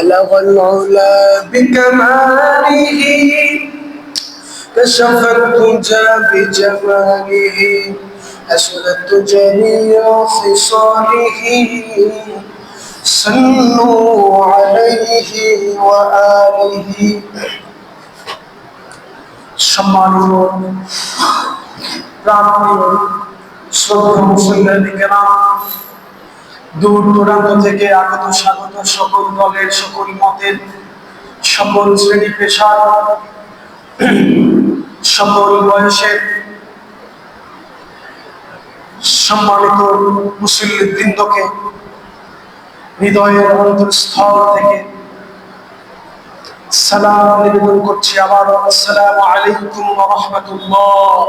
بلغ العلا بكماله كشف الدجى بجماله أسلت جميع خصاله صلوا عليه وآله সম্মানিত প্রাণপ্রিয় শ্রদ্ধা মুসলিমের কেরাম দূর দূরান্ত থেকে আগত স্বাগত সকল দলের, সকল মতের, সকল শ্রেণি পেশার, সকল বয়সের সম্মানিত মুসলিম বৃন্দকে হৃদয়ের অন্তরস্থল থেকে সালাম নিবেদন করছি আবার। আসসালামু আলাইকুম রাহমাতুল্লাহ।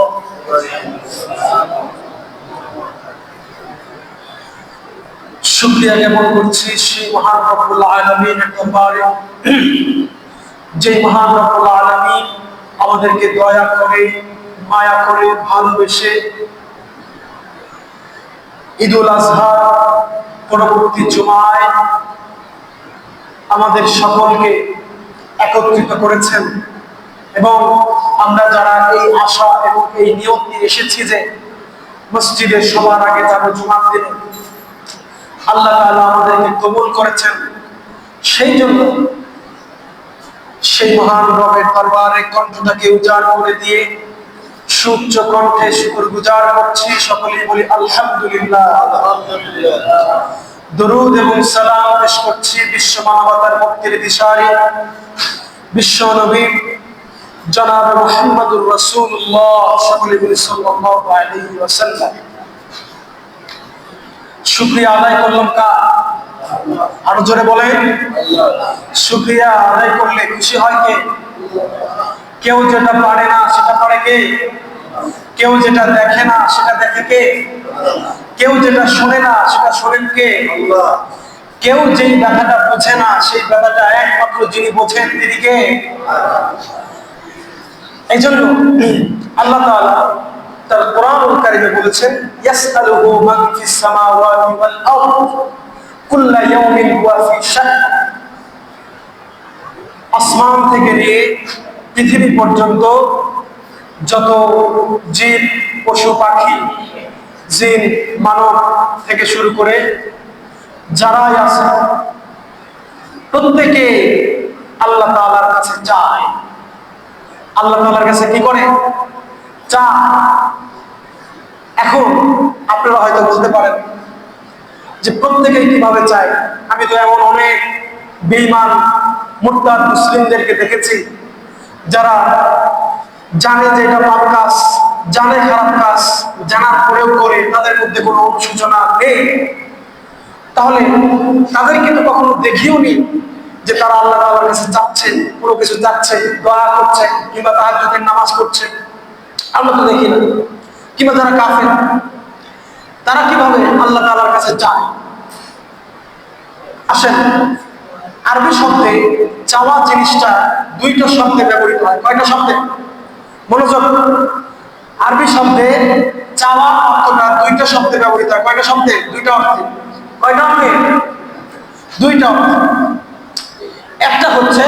শুক্রিয়া জ্ঞাপন করছি সেই মহান রব্বুল আলমিনের দরবারে যে মহান রব্বুল আলমিন আমাদেরকে দয়া করে, মায়া করে, ভালোবেসে ঈদুল আজহা পরবর্তী জুমায় আমাদের সকলকে একত্রিত করেছেন। এবং আমরা যারা এই আশা এবং এই নিয়ত নিয়ে এসেছি যে মসজিদের সবার আগে যাব জুমার দিনে আল্লাহ আমাদেরকে কবুল করেছেন। সেই জন্য সেই মহান রবের দরবারে কণ্ঠটাকে উজাড় করে দিয়ে সুচ্চ কণ্ঠে শুকুর গুজার করছি। সকলেই বলি, আলহামদুলিল্লাহ। দরুদ এবং সালাম পেশ করছি বিশ্ব মানবতার মুক্তির দিশারি। বিশ্ব নবী জনাব মুহাম্মদুর রাসূলুল্লাহ, সকলেই বলি, সাল্লাল্লাহু আলাইহি ওয়াসাল্লাম। শুক্রিয়া আদায় করলাম কা? আরও জোরে বলেন। শুক্রিয়া আদায় করলে খুশি হয় কে? কেউ যেটা পারে না, সেটা পারে কে? কেউ যেটা দেখে না, সেটা দেখে কে? কেউ যেটা শোনে না, সেটা শোনেন কে? কেউ যেই ব্যথাটা বোঝে না, সেই ব্যথাটা একমাত্র যিনি বোঝেন, তিনি কে? এই জন্য আল্লাহ বলেছেন ইয়াসআলুহু মান ফিস সামাওয়াতি ওয়াল আরদ কুল্লা ইয়াউমিন হুয়া ফি আসমান থেকে নিয়ে পৃথিবী পর্যন্ত যত জীব পশু, পাখি, জিন, মানব থেকে শুরু করে যারাই আছে, প্রত্যেকে আল্লাহ তাআলার কাছে চায়। আল্লাহ তাআলার কাছে কি করে? চায়। এখন আপনারা হয়তো বলতে পারেন যে প্রত্যেকে কীভাবে চায়। আমি তো এমন অনেক বেইমান মুরতাদ মুসলিমদেরকে দেখেছি, যারা জানে যে এটা পাপ কাজ, জানে খারাপ কাজ, জানার পরেও করে, তাদের মধ্যে কোনো অনুশোচনা নেই। তাহলে তাদের কিন্তু কখনো দেখিও নি যে তারা আল্লাহ তাআলার কাছে যাচ্ছে, কোনো কিছু যাচ্ছে, দয়া করছে, কিংবা তাহাজ্জুদের নামাজ পড়ছে। আমরা তো দেখি না। কিংবা যারা কাফের? তারা কীভাবে আল্লাহ তালার কাছে যায়? আসেন, আরবি শব্দে চাওয়া জিনিসটা দুইটা শব্দে ব্যবহৃত হয়। কয়টা শব্দে? মনোযোগ। আরবি শব্দে চাওয়া অর্থটা দুইটা শব্দে ব্যবহৃত হয়। কয়টা শব্দে? দুইটা অর্থে। কয়টা অর্থে? দুইটা অর্থ। একটা হচ্ছে